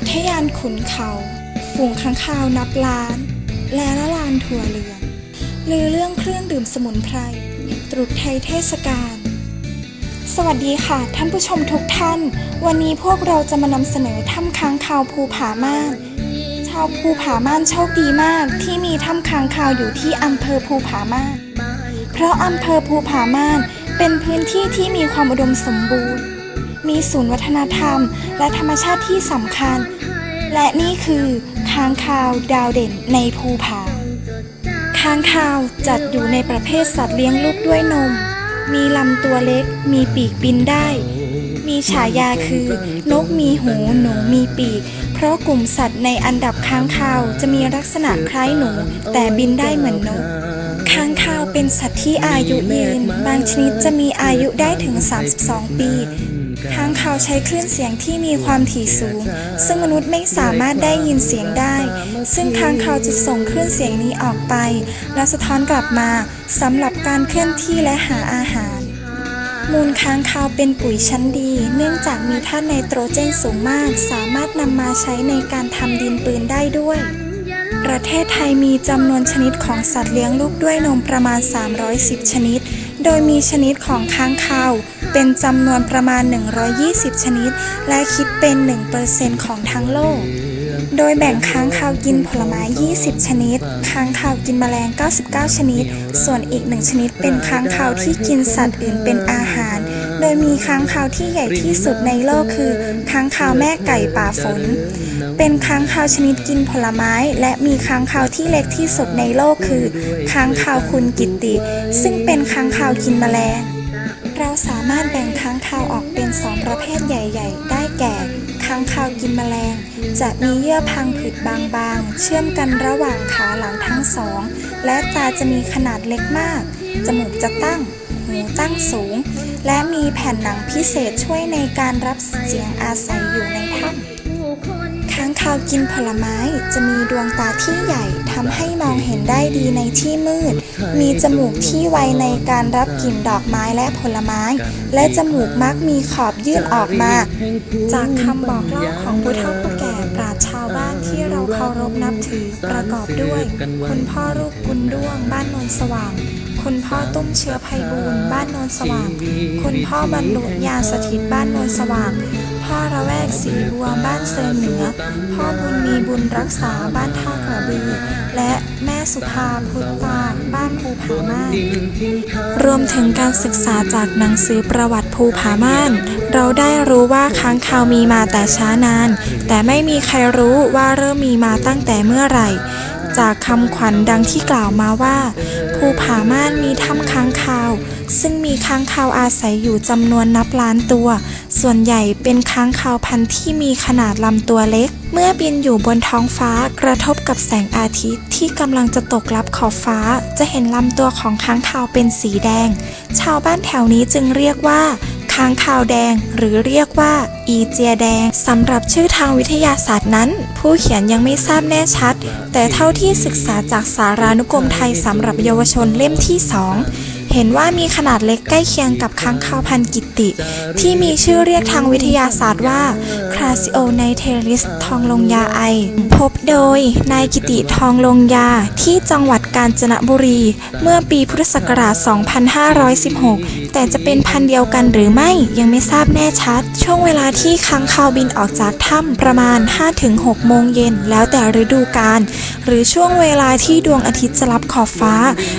อุทยานขุนเขาฝูงค้างคาวนับล้าน และละลานถั่วเหลืองลือเรื่องเครื่องดื่มสมุนไพร ตรุษไทยเทศกาล สวัสดีค่ะท่านผู้ชมทุกท่าน วันนี้พวกเราจะมานำเสนอถ้ำค้างคาวภูผาม่าน ชาวภูผาม่านโชคดีมากที่มีถ้ำค้างคาวอยู่ที่อำเภอภูผาม่าน เพราะอำเภอภูผาม่านเป็นพื้นที่ที่มีความอุดมสมบูรณ์ มีศูนย์วัฒนธรรม และธรรมชาติที่สำคัญ และนี่คือค้างคาวดาวเด่นในภูผาค้างคาวจัดอยู่ในประเภทสัตว์เลี้ยงลูกด้วยนม มีลำตัวเล็ก มีปีกบินได้ มีฉายาคือ นกมีหูหนูมีปีก เพราะกลุ่มสัตว์ในอันดับค้างคาวจะมีลักษณะคล้ายหนู แต่บินได้เหมือนนกค้างคาวเป็นสัตว์ที่อายุยืน บางชนิดจะมีอายุได้ถึง 32 ปี ค้างคาวใช้คลื่นเสียงที่มีความถี่สูง ซึ่งมนุษย์ไม่สามารถได้ยินเสียงได้ ซึ่งค้างคาวจะส่งคลื่นเสียงนี้ออกไป และสะท้อนกลับมาสำหรับการเคลื่อนที่และหาอาหาร มูลค้างคาวเป็นปุ๋ยชั้นดี เนื่องจากมีธาตุไนโตรเจนสูงมาก สามารถนำมาใช้ในการทำดินปืนได้ด้วยประเทศไทยมีจำนวนชนิดของสัตว์เลี้ยงลูกด้วยนมประมาณ 310 ชนิด โดยมีชนิดของค้างคาว เป็นจำนวนประมาณ 120 ชนิด และคิดเป็น 1%ของทั้งโลก โดยแบ่งค้างคาวกินผลไม้ 20 ชนิด ค้างคาวกินแมลง 99 ชนิด ส่วนอีกหนึ่งชนิดเป็นค้างคาวที่กินสัตว์อื่นเป็นอาหาร โดยมีค้างคาวที่ใหญ่ที่สุดในโลกคือ ค้างคาวแม่ไก่ป่าฝน เป็นค้างคาวชนิดกินผลไม้ และมีค้างคาวที่เล็กที่สุดในโลกคือ ค้างคาวคุณกิตติซึ่งเป็นค้างคาวกินแมลง เราสามารถแบ่งค้างคาวออกเป็นสองประเภทใหญ่ ๆ ได้แก่ค้างคาวกินแมลง จะมีเยื่อพังผืดบางๆ เชื่อมกันระหว่างขาหลังทั้งสอง และตาจะมีขนาดเล็กมาก จมูกจะตั้งหูตั้งสูง และมีแผ่นหนังพิเศษช่วยในการรับเสียงอาศัยอยู่ในถ้ำ ค้างคาวกินผลไม้จะมีดวงตาที่ใหญ่ทำให้มองเห็นได้ดีในที่มืด มีจมูกที่ไวในการรับกลิ่นดอกไม้และผลไม้ และจมูกมักมีขอบยื่นออกมา จากคำบอกเล่าของผู้เฒ่าผู้แก่ปราชชาวบ้านที่เราเคารพนับถือประกอบด้วย คุณพ่อรูปกุลด้วงบ้านนนสว่างคุณพ่อตุ้มเชื้อไพบูลบ้านโนนสว่าง คุณพ่อบรรลุญาสถิตบ้านโนนสว่าง พ่อระแวกสีบัวบ้านเซนเหนือ พ่อบุญมีบุญรักษาบ้านท่ากระบือ และแม่สุภาพุทธาบ้านภูผาม่านรวมถึงการศึกษาจากหนังสือประวัติภูผาม่าน เราได้รู้ว่าค้างคาวมีมาแต่ช้านาน แต่ไม่มีใครรู้ว่าเริ่มมีมาตั้งแต่เมื่อไหร่จากคำขวัญดังที่กล่าวมาว่า ภูผาม่านมีถ้ำค้างคาว ซึ่งมีค้างคาวอาศัยอยู่จำนวนนับล้านตัว ส่วนใหญ่เป็นค้างคาวพันธุ์ที่มีขนาดลำตัวเล็ก เมื่อบินอยู่บนท้องฟ้ากระทบกับแสงอาทิตย์ที่กำลังจะตกลับขอบฟ้า จะเห็นลำตัวของค้างคาวเป็นสีแดง ชาวบ้านแถวนี้จึงเรียกว่าค้างคาวแดงหรือเรียกว่า อีเจียแดงสำหรับชื่อทางวิทยาศาสตร์นั้น ผู้เขียนยังไม่ทราบแน่ชัด แต่เท่าที่ศึกษาจากสารานุกรมไทยสำหรับเยาวชนเล่มที่สอง เห็นว่ามีขนาดเล็กใกล้เคียงกับค้างคาวพันกิตติ ที่มีชื่อเรียกทางวิทยาศาสตร์ว่าคราซิโอไนเทริสทองลงยาไอ พบโดยนายกิติทองลงยาที่จังหวัดกาญจนบุรี เมื่อปีพุทธศักราช 2516แต่จะเป็นพันธุ์เดียวกันหรือไม่ยังไม่ทราบแน่ชัด ช่วงเวลาที่ค้างคาวบินออกจากถ้ำประมาณ 5-6 โมงเย็น แล้วแต่ฤดูกาลหรือช่วงเวลาที่ดวงอาทิตย์จะรับขอบฟ้า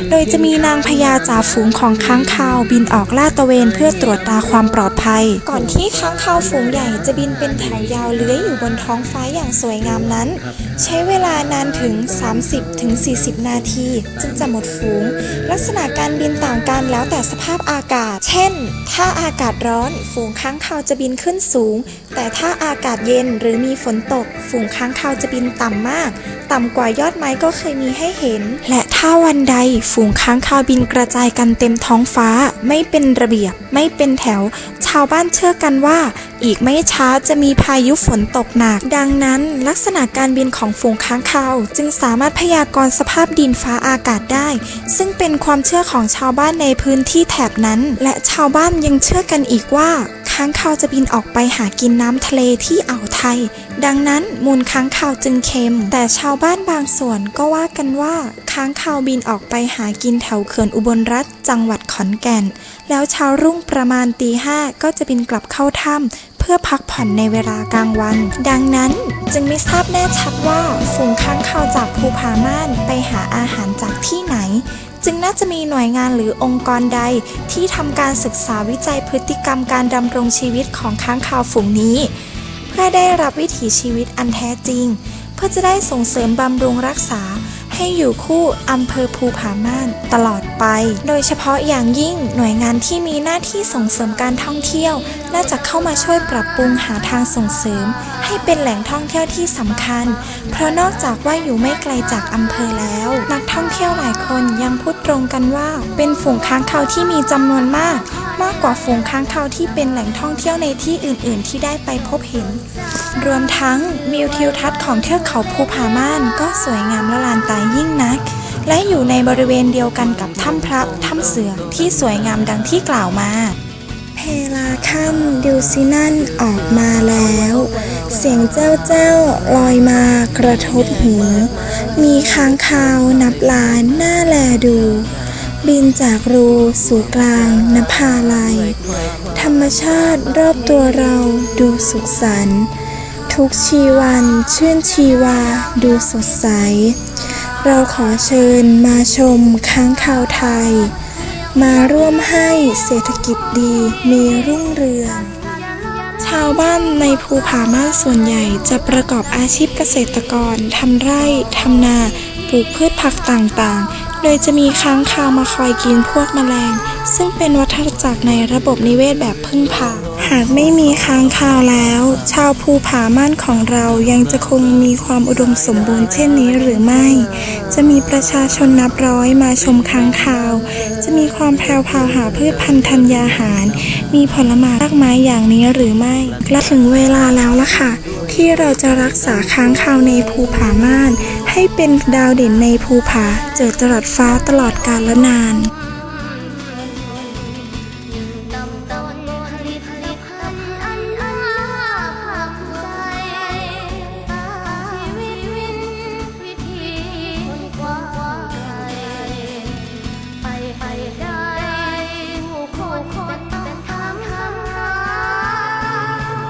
โดยจะมีนางพญาจ่าฝูงของค้างคาวบินออกลาดตระเวนเพื่อตรวจตาความปลอดภัย ก่อนที่ค้างคาวฝูงใหญ่จะบินเป็นแถวยาวเลื้อยอยู่บนท้องฟ้าอย่างสวยงามนั้น ใช้เวลานานถึง 30-40 นาที จึงจะหมดฝูง ลักษณะการบินต่างกันแล้วแต่สภาพอากาศาศ เช่น ถ้าอากาศร้อน ฝูงค้างคาวจะบินขึ้นสูง แต่ถ้าอากาศเย็นหรือมีฝนตก ฝูงค้างคาวจะบินต่ำมาก ต่ำกว่ายอดไม้ก็เคยมีให้เห็น และถ้าวันใดฝูงค้างคาวบินกระจายกันเต็มท้องฟ้า ไม่เป็นระเบียบ ไม่เป็นแถว ชาวบ้านเชื่อกันว่า อีกไม่ช้าจะมีพายุฝนตกหนัก ดังนั้นลักษณะการบินของฝูงค้างคาว จึงสามารถพยากรณ์สภาพดินฟ้าอากาศได้ ซึ่งเป็นความเชื่อของชาวบ้านในพื้นที่แถบนั้น และชาวบ้านยังเชื่อกันอีกว่า ค้างค้างคาวจะบินออกไปหากินน้ำทะเลที่อ่าวไทย ดังนั้นมูลค้างคาวจึงเค็ม แต่ชาวบ้านบางส่วนก็ว่ากันว่าค้างคาวบินออกไปหากินแถวเขื่อนอุบลรัฐจังหวัดขอนแก่น แล้วเช้ารุ่งประมาณตีห้าก็จะบินกลับเข้าถ้ำเพื่อพักผ่อนในเวลากลางวัน ดังนั้นจึงไม่ทราบแน่ชัดว่าฝูงค้างคาวจากภูผาม่านไปหาอาหารจากที่ไหน จึงน่าจะมีหน่วยงานหรือองค์กรใด ที่ทำการศึกษาวิจัยพฤติกรรมการดำรงชีวิตของค้างคาวฝูงนี้ เพื่อได้รับวิถีชีวิตอันแท้จริง เพื่อจะได้ส่งเสริมบำรุงรักษา ให้อยู่คู่อำเภอภูผาม่านตลอดไป โดยเฉพาะอย่างยิ่งหน่วยงานที่มีหน้าที่ส่งเสริมการท่องเที่ยว น่าจะเข้ามาช่วยปรับปรุงหาทางส่งเสริม ให้เป็นแหล่งท่องเที่ยวที่สำคัญ เพราะนอกจากว่าอยู่ไม่ไกลจากอำเภอแล้ว นักท่องเที่ยวหลายคนยังพูดตรงกันว่า เป็นฝูงค้างคาวที่มีจำนวนมาก มากกว่าฝูงค้างคาวที่เป็นแหล่งท่องเที่ยวในที่อื่น ๆ ที่ได้ไปพบเห็น รวมทั้งวิวทิวทัศน์ของเทือกเขาภูผาม่าน ก็สวยงามละลานตายิ่งนัก และอยู่ในบริเวณเดียวกันกับถ้ำพระถ้ำเสือที่สวยงามดังที่กล่าวมาเพลาค่ำดูสินั่นออกมาแล้ว เสียงเจ้าเจ้าลอยมากระทบหู มีค้างคาวนับล้านน้าแลดู บินจากรูสู่กลางนภาลัย ธรรมชาติรอบตัวเราดูสุขสันต์ทุกชีวันชื่นชีวาดูสดใส เราขอเชิญมาชมค้างคาวไทย มาร่วมให้เศรษฐกิจดีมีรุ่งเรืองชาวบ้านในภูผาม่านส่วนใหญ่จะประกอบอาชีพเกษตรกร ทำไร่ ทำนา ปลูกพืชผักต่างๆ โดยจะมีค้างคาวมาคอยกินพวกแมลง ซึ่งเป็นวัฏจักรในระบบนิเวศแบบพึ่งพา หากไม่มีค้างคาวแล้ว ชาวภูผาม่านของเรายังจะคงมีความอุดมสมบูรณ์เช่นนี้หรือไม่ จะมีประชาชนนับร้อยมาชมค้างคาว จะมีความแพรวพาวหาพืชพันธุ์ธัญญาหาร มีผลไม้มากมายอย่างนี้หรือไม่และถึงเวลาแล้วล่ะค่ะ ที่เราจะรักษาค้างคาวในภูผาม่าน ให้เป็นดาวเด่นในภูผาเจิดจรัสฟ้าตลอดกาลนานตลอันานกางไกลนเป็นทาน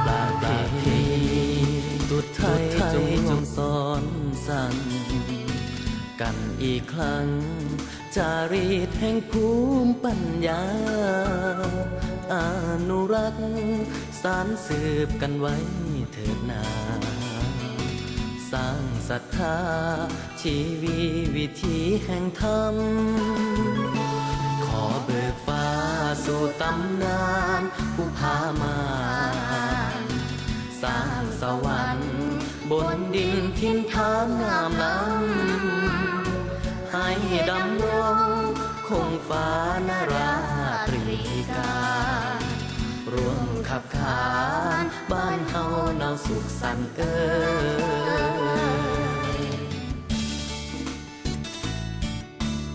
ปลาเพลีตุดไทยจงสอนสั่ง กันอีกครั้ง จารีตแห่งภูมิปัญญา อนุรักษ์สารสืบกันไว้เถิดนาสร้างศรัทธา ชีวีวิถีแห่งธรรม ขอเบิกฟ้าสู่ตำนานผู้พามา สร้างสวรรค์ บนดินทินทานงามล้ำ ดำรงคงฟ้านราตรีการร่วมขับขานบ้านเฮาเนาสุขสันต์เออ